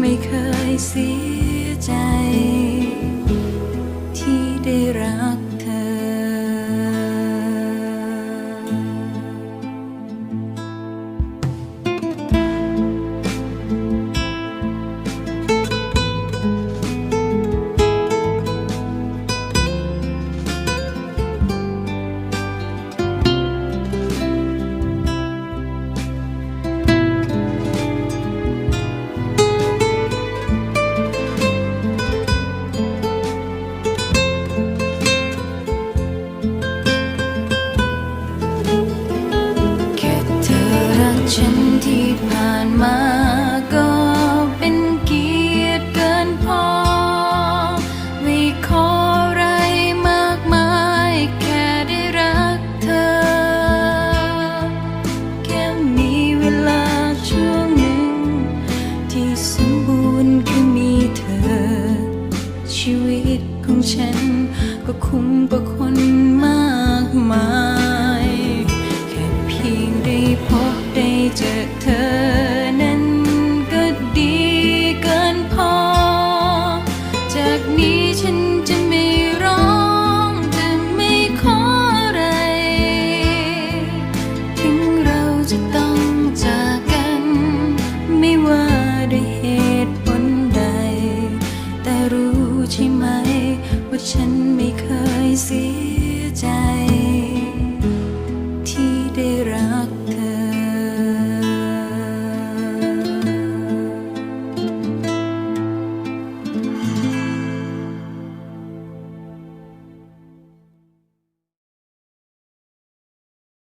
ไม่เคยเสียใจ ระคุมประคนมากมาย แค่เพียงได้พบได้เจอเธอ